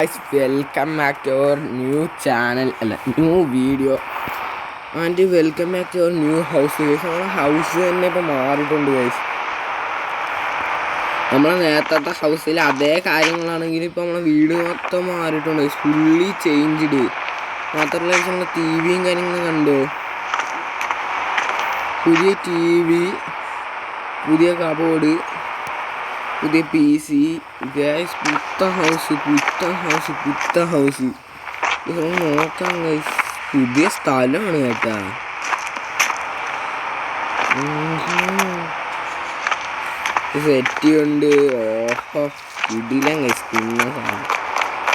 Guys welcome back to our new channel അല്ല new video and welcome back to our new house guys നമ്മളെ house തന്നെ ഇപ്പോൾ മാറിയിട്ടുണ്ട് guys നമ്മളെ നേരത്തെ ഹൗസിൽ അതേ കാര്യങ്ങളാണെങ്കിൽ ഇപ്പോൾ നമ്മളെ വീട് മൊത്തം മാറിയിട്ടുണ്ട് ഗൈസ് ഫുള്ളി ചേഞ്ച്ഡ് മാത്രമല്ല ഗൈസ് നമ്മളെ ടി വിയും കാര്യങ്ങളും കണ്ടോ? പുതിയ ടി വി പുതിയ കബോർഡ് പുതിയ പി സി ഗ്യാസ് പുത്ത ഹൗസ് പുത്ത ഹൗസ് പുത്ത ഹൗസ് നോക്കാം ഗൈസ് പുതിയ സ്ഥലമാണ് കേട്ടാ. സെറ്റി ഉണ്ട് ഓഹോ ഇടിയിലാം ഗൈസ് പിന്നെ സാധനം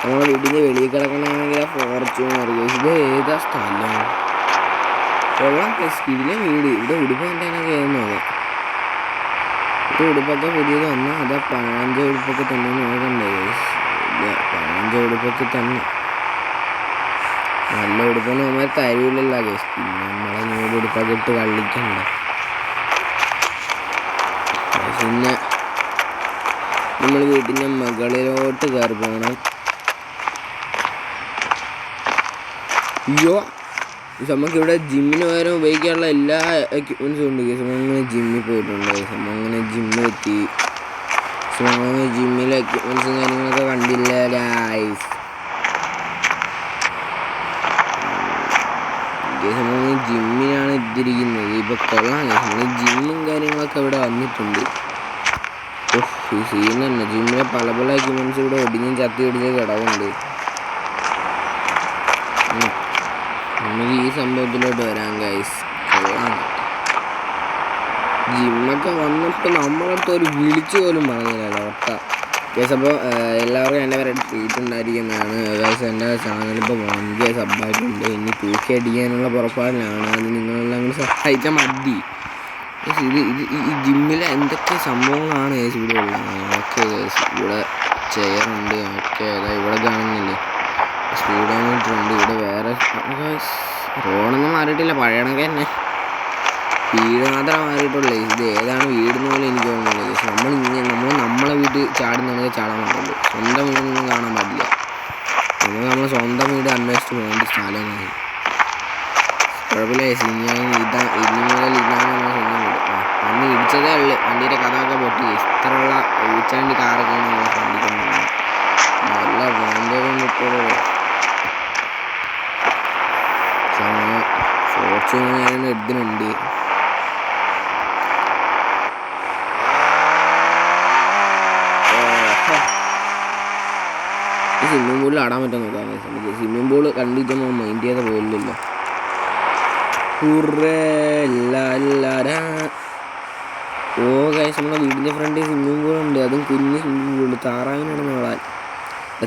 നമ്മളെ വീടിന്റെ വെളിയിൽ കിടക്കണമെങ്കിൽ ആ ഫോർച്യൂണർ ഗൈസ് ഇത് ഏതാ സ്ഥലം? കൊള്ളാം ഗൈസ് ഇതിലെ വീട്. ഇവിടെ ഉടുപ്പ് കണ്ടാൽ കയറുന്നത് ഇത് ഉടുപ്പൊക്കെ പുതിയത് വന്നാൽ അതാ പഴഞ്ച ഉടുപ്പൊക്കെ തന്നെ നോക്കണ്ടേ പഴഞ്ച ഉടുപ്പൊക്കെ തന്നെ. നല്ല ഉടുപ്പൊന്നും നമ്മൾ തരൂലല്ല ഗേസ് നമ്മളെ നൂൽ ഉടുപ്പൊക്കെ ഇട്ട് കളിക്കണ്ട പിന്നെ നമ്മൾ വീട്ടിന്റെ മുകളിലോട്ട് കയറി പോകണം അയ്യോ. നമുക്ക് ഇവിടെ ജിമ്മിന് പകരം ഉപയോഗിക്കാനുള്ള എല്ലാ എക്യുപ്മെൻസും ഉണ്ട്. കേസ് അങ്ങനെ ജിമ്മിൽ പോയിട്ടുണ്ട്. കേസ് അങ്ങനെ ജിമ്മിൽ എത്തി. അങ്ങനെ ജിമ്മിലെ എക്യുപ്മെൻസും കാര്യങ്ങളൊക്കെ കണ്ടില്ല? നമ്മൾ ജിമ്മിനാണ് എത്തിയിരിക്കുന്നത് ഇപ്പൊ കൊള്ളാം. നമ്മൾ ജിമ്മും കാര്യങ്ങളൊക്കെ ഇവിടെ വന്നിട്ടുണ്ട്. സീൻ തന്നെ. ജിമ്മിലെ പല പല എക്യുപ്മെൻസ് ഇവിടെ ഒടിഞ്ഞും ചത്തി ഒടിഞ്ഞ് കിടവുണ്ട് നമുക്ക് ഈ സംഭവത്തിലോട്ട് വരാം ഗൈസ് ജിമ്മൊക്കെ വന്നപ്പോൾ നമ്മളടുത്ത് ഒരു വിളിച്ചു പോലും പറഞ്ഞില്ലല്ലോ ഒട്ട ഗൈസ് അപ്പോൾ എല്ലാവർക്കും എന്റെ പേരെ ട്രീറ്റ് ഉണ്ടായിരിക്കുന്നതാണ്. ഗൈസ് എന്റെ ചാനലിപ്പോൾ വൺ സബ്ബായിട്ടുണ്ട്. ഇനി ടു കെ അടിക്കാനുള്ള പുറപ്പാടിലാണ്. അത് നിങ്ങളെല്ലാം കൂടി സഹായിച്ചാൽ മതി. ഇത് ഇത് ഈ- ജിമ്മിലെ എന്തൊക്കെ സംഭവങ്ങളാണ് ഗൈസ് ഇവിടെ ഉള്ളത്? ഓക്കെ ഗൈസ് ഇവിടെ ചെയറുണ്ട് ഓക്കെ അതാ ഇവിടെ കാണുന്നില്ലേ? സ്പീഡോമീറ്റർ ഉണ്ട്. ഇവിടെ വേറെ മാറിയിട്ടില്ല പഴയണക്ക് തന്നെ. വീട് മാത്രമേ മാറിയിട്ടുള്ളൂ ഇത് ഏതാണ് വീടെന്ന് പോലും എനിക്ക് തോന്നുന്നില്ല. നമ്മൾ ഇങ്ങനെ നമ്മൾ നമ്മളെ വീട് ചാടുന്നാണെങ്കിൽ ചാടാൻ പാടുള്ളൂ സ്വന്തം വീടൊന്നും കാണാൻ പാടില്ല. നമ്മൾ നമ്മൾ സ്വന്തം വീട് അന്വേഷിച്ച് പോകേണ്ട സ്ഥലമാണ്. കുഴപ്പമില്ല ഇനി ഇതാ ഇനി മുതൽ ഇതാണ് നമ്മൾ സ്വന്തം വീട്. വന്ന് ഇടിച്ചതേ ഉള്ളു. വണ്ടിയുടെ കഥയൊക്കെ പൊട്ടി. ഇത്രയുള്ള ഊച്ചാണ്ടി കാറൊക്കെയാണ് നമ്മൾ ശ്രദ്ധിക്കുന്നത്. നല്ല വണ്ടിയൊക്കെ കിട്ടുള്ളൂ ഞാൻ എടുത്തിട്ടുണ്ട് സ്വിമ്മിംഗ് പൂളിൽ ആടാൻ പറ്റാൻ നോക്കാൻ നമുക്ക് സ്വിമ്മിംഗ് പൂൾ കണ്ടിട്ട് നമ്മൾ മൈൻഡ് ചെയ്ത പോലില്ല. ഓ ഗൈസ് നമ്മുടെ വീടിന്റെ ഫ്രണ്ടിൽ സ്വിമ്മിംഗ് പൂളുണ്ട് അതും കുഞ്ഞ് സ്വിമ്മിംഗ് പൂൾ താറാവിനാണ് നോളാൻ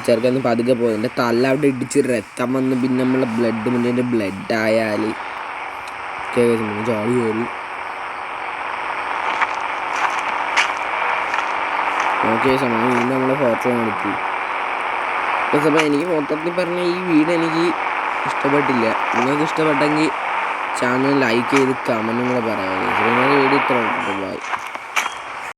ചെറുക്കൊന്നും പതുക്കെ പോയി. എന്റെ തല അവിടെ ഇടിച്ച് രക്തം വന്ന് പിന്നെ നമ്മളെ ബ്ലഡ് മുന്നേ ബ്ലഡ് ആയാൽ ചാടി കയറി. ഓക്കെ സമയം വീണ്ടും നമ്മളെ ഫോട്ടോ എടുത്തി. അപ്പോൾ എനിക്ക് മൊത്തത്തിൽ പറഞ്ഞ ഈ വീട് എനിക്ക് ഇഷ്ടപ്പെട്ടില്ല. നിങ്ങൾക്ക് ഇഷ്ടപ്പെട്ടെങ്കിൽ ചാനൽ ലൈക്ക് ചെയ്ത് കമന്റും കൂടെ പറയാം. വീഡിയോ ഇത്ര ബൈ